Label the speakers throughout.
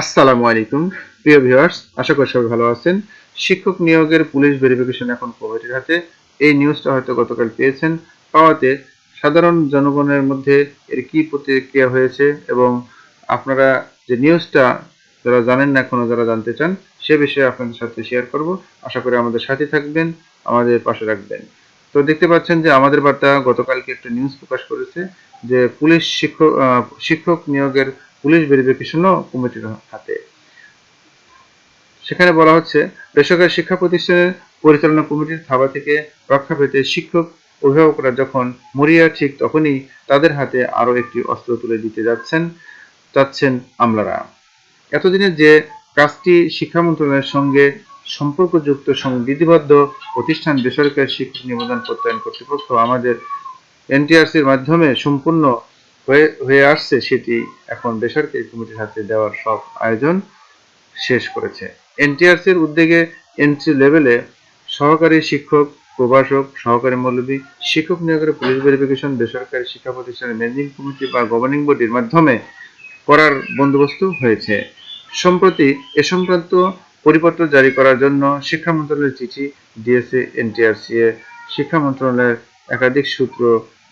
Speaker 1: আসসালামু আলাইকুম। প্রিয় ভিউয়ার্স, আশা করি সবাই ভালো আছেন। শিক্ষক নিয়োগের পুলিশ ভেরিফিকেশন এখন কমিটির হাতে। এই নিউজটা হয়তো গতকাল পেয়েছেন। পাওয়াতে সাধারণ জনগণের মধ্যে এর কি প্রতিক্রিয়া হয়েছে এবং আপনারা যে নিউজটা যারা জানেন না এখনও, যারা জানতে চান, সে বিষয়ে আপনাদের সাথে শেয়ার করব। আশা করি আমাদের সাথে থাকবেন, আমাদের পাশে রাখবেন। তো দেখতে পাচ্ছেন যে আমাদের বার্তা গতকালকে একটা নিউজ প্রকাশ করেছে যে পুলিশ শিক্ষক শিক্ষক নিয়োগের পুলিশ ভেরিফিকেশনও কমিটির হাতে। সেখানে বলা হচ্ছে, বেসরকারি শিক্ষা প্রতিষ্ঠানের পরিচালনা কমিটির থাবা থেকে রক্ষা পেতে শিক্ষক, অভিভাবকরা যখন মরিয়া ঠিক তখনই তাদের হাতে আরও একটি অস্ত্র তুলে দিতে যাচ্ছেন চাচ্ছেন আমলারা। এতদিনে যে কাজটি শিক্ষা মন্ত্রণালয়ের সঙ্গে সম্পর্কযুক্ত সংবিধিবদ্ধ প্রতিষ্ঠান বেসরকারি শিক্ষক নিবন্ধন প্রত্যয়ন কর্তৃপক্ষ আমাদের এনটিআরসির মাধ্যমে সম্পূর্ণ হয়ে হয়ে আসছে সেটি এখন বেসরকারি কমিটির হাতে দেওয়ার সব আয়োজন শেষ করেছে। এনটিআরসির উদ্যোগে এন্ট্রি লেভেলে সহকারী শিক্ষক, প্রভাষক, সহকারী মৌলবী, শিক্ষক নিয়োগের পুলিশ ভেরিফিকেশন বেসরকারি শিক্ষা প্রতিষ্ঠানের ম্যানেজিং কমিটি বা গভর্নিং বডির মাধ্যমে করার বন্দোবস্ত হয়েছে। সম্প্রতি এ সংক্রান্ত পরিপত্র জারি করার জন্য শিক্ষা মন্ত্রণালয়ের চিঠি দিয়েছে এনটিআরসি এ শিক্ষা মন্ত্রণালয়ের একাধিক সূত্র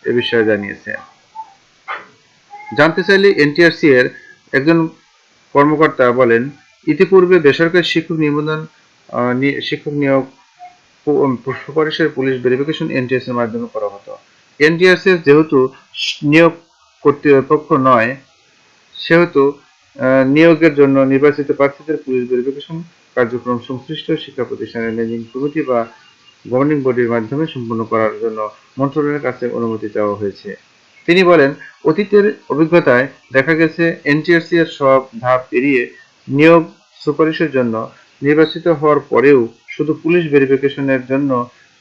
Speaker 1: এ বিষয়ে জানিয়েছে। জানতে চাইলে এনটিআরসি এর একজন কর্মকর্তা বলেন, ইতিপূর্বে বেসরকারি শিক্ষক নিবন্ধন শিক্ষক নিয়োগ সুপারিশের পুলিশ ভেরিফিকেশন এনটিএস এর মাধ্যমে করা হতো। এনটিএস যেহেতু নিয়োগ কর্তৃপক্ষ নয়, সেহেতু নিয়োগের জন্য নির্বাচিত প্রার্থীদের পুলিশ ভেরিফিকেশন কার্যক্রম সংশ্লিষ্ট শিক্ষা প্রতিষ্ঠানের ম্যানেজিং কমিটি বা গভর্নিং বডির মাধ্যমে সম্পন্ন করার জন্য মন্ত্রণালয়ের কাছে অনুমতি চাওয়া হয়েছে। তিনি বলেন, অতীতের অভিজ্ঞতায় দেখা গেছে এনটিআরসি এর সব ধাপ পেরিয়ে নিয়োগ সুপারিশের জন্য নির্বাচিত হওয়ার পরেও শুধু পুলিশ ভেরিফিকেশনের জন্য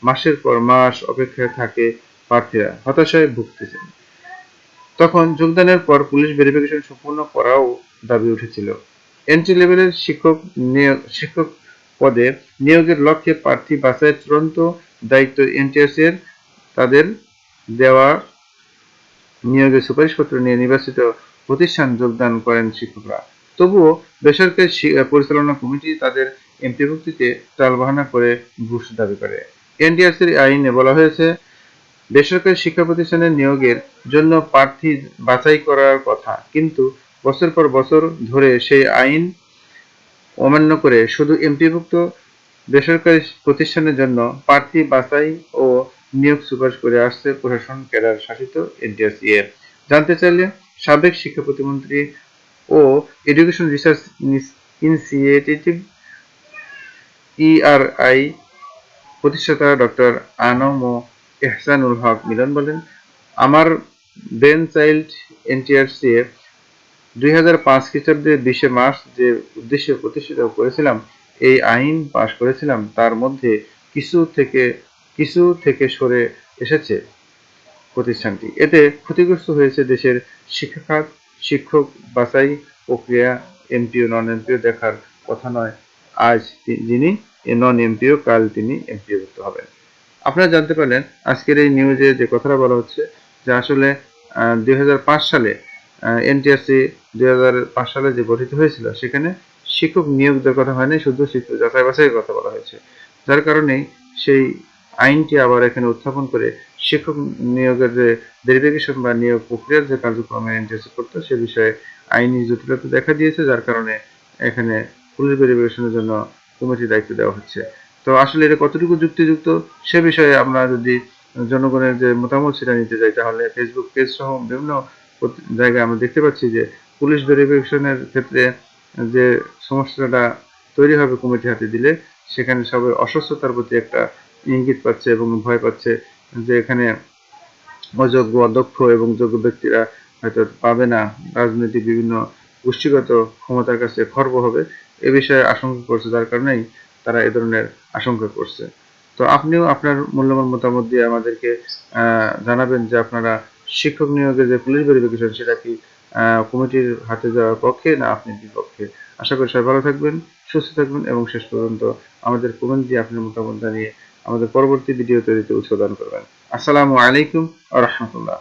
Speaker 1: মাসের পর মাস অপেক্ষায় থাকে প্রার্থীরা, হতাশায় ভুগতেছেন। তখন যোগদানের পর পুলিশ ভেরিফিকেশন সম্পূর্ণ করাও দাবি উঠেছিল। এন্ট্রি লেভেলের শিক্ষক নিয়োগ, শিক্ষক পদে নিয়োগের লক্ষ্যে প্রার্থী বাছাইয়ের চূড়ান্ত দায়িত্ব এনটিএস এর, তাদের দেওয়া নিয়োগের সুপারিশপত্র নিয়ে নির্বাচিত প্রতিষ্ঠান যোগদান করেন শিক্ষকরা। তবুও বেসরকারি পরিচালনা কমিটি তাদের এমপিভুক্তিতে টালবাহানা করে ঘুষ দাবি করে। এনডিআরসির আইনে বলা হয়েছে, বেসরকারি শিক্ষা প্রতিষ্ঠানের নিয়োগের জন্য প্রার্থী বাছাই করার কথা, কিন্তু বছর পর বছর ধরে সেই আইন অমান্য করে শুধু এমপিভুক্ত বেসরকারি প্রতিষ্ঠানের জন্য প্রার্থী বাছাই ও নিয়োগ সুপারিশ করে আসছে প্রশাসন ক্যাডার শাসিত এনটিআরসি এর জানতে চাইলে সাবেক শিক্ষা প্রতিমন্ত্রী ও এডুকেশন রিসার্চ ইনসিয়েটিভ ইআরআই প্রতিষ্ঠাতা ডক্টর আনম ও এহসানুল হক মিলন বলেন, আমার ব্রেন চাইল্ড এনটিআরসি এর দুই হাজার পাঁচ খ্রিস্টাব্দে বিশে মার্চ যে উদ্দেশ্যে প্রতিষ্ঠিত করেছিলাম, এই আইন পাশ করেছিলাম, তার মধ্যে কিছু থেকে কিছু থেকে সরে এসেছে প্রতিষ্ঠানটি। এতে ক্ষতিগ্রস্ত হয়েছে দেশের শিক্ষাখাত, শিক্ষক বাছাই প্রক্রিয়া, এমপিও নন এমপিও দেখার কথা নয়। আজ যিনি নন এমপিও কাল তিনি এমপিও ভুক্ত হবেন আপনারা জানতে পারলেন, আজকের এই নিউজে যে কথাটা বলা হচ্ছে, যে আসলে দুই হাজার পাঁচ সালে এনটিআরসি দু হাজার পাঁচ সালে যে গঠিত হয়েছিল, সেখানে শিক্ষক নিয়োগ দেওয়ার কথা হয়নি, শুধু শিক্ষক যাচাই বাছাইয়ের কথা বলা হয়েছে। যার কারণেই সেই আইনটি আবার এখানে উত্থাপন করে শিক্ষক নিয়োগের যে ভেরিফিকেশন বা নিয়োগ প্রক্রিয়ার যে কার্যক্রমে করতো, সে বিষয়ে আইনি জটিলতা দেখা দিয়েছে, যার কারণে এখানে পুলিশ ভেরিফিকেশনের জন্য কমিটির দায়িত্ব দেওয়া হচ্ছে। তো আসলে এটা কতটুকু যুক্তিযুক্ত, সে বিষয়ে আমরা যদি জনগণের যে মতামত সেটা নিতে যাই তাহলে ফেসবুক পেজ সহ বিভিন্ন জায়গায় আমরা দেখতে পাচ্ছি যে পুলিশ ভেরিফিকেশনের ক্ষেত্রে যে সমস্যাটা তৈরি হবে কমিটি হাতে দিলে, সেখানে সবাই অসুস্থতার প্রতি একটা ইঙ্গিত পাচ্ছে এবং ভয় পাচ্ছে যে এখানে অযোগ্য, অদক্ষ এবং যোগ্য ব্যক্তিরা হয়তো পাবে না। রাজনৈতিক বিভিন্ন গোষ্ঠীগত ক্ষমতার কাছে খর্ব হবে। এ বিষয়ে আশঙ্কা করছে, যার কারণেই তারা এ ধরনের আশঙ্কা করছে। তো আপনিও আপনার মূল্যবান মতামত দিয়ে আমাদেরকে জানাবেন যে আপনারা শিক্ষক নিয়োগের যে পুলিশ ভেরিফিকেশন সেটা কি কমিটির হাতে যাওয়ার পক্ষে না আপনি বিপক্ষে? আশা করি সবাই ভালো থাকবেন, সুস্থ থাকবেন এবং শেষ পর্যন্ত আমাদের কমেন্ট দিয়ে আপনার মতামত জানিয়ে আমাদের পরবর্তী ভিডিও তৈরিতে উৎসদান দান করবেন। আসসালামু আলাইকুম আ রহমতুল্লাহ।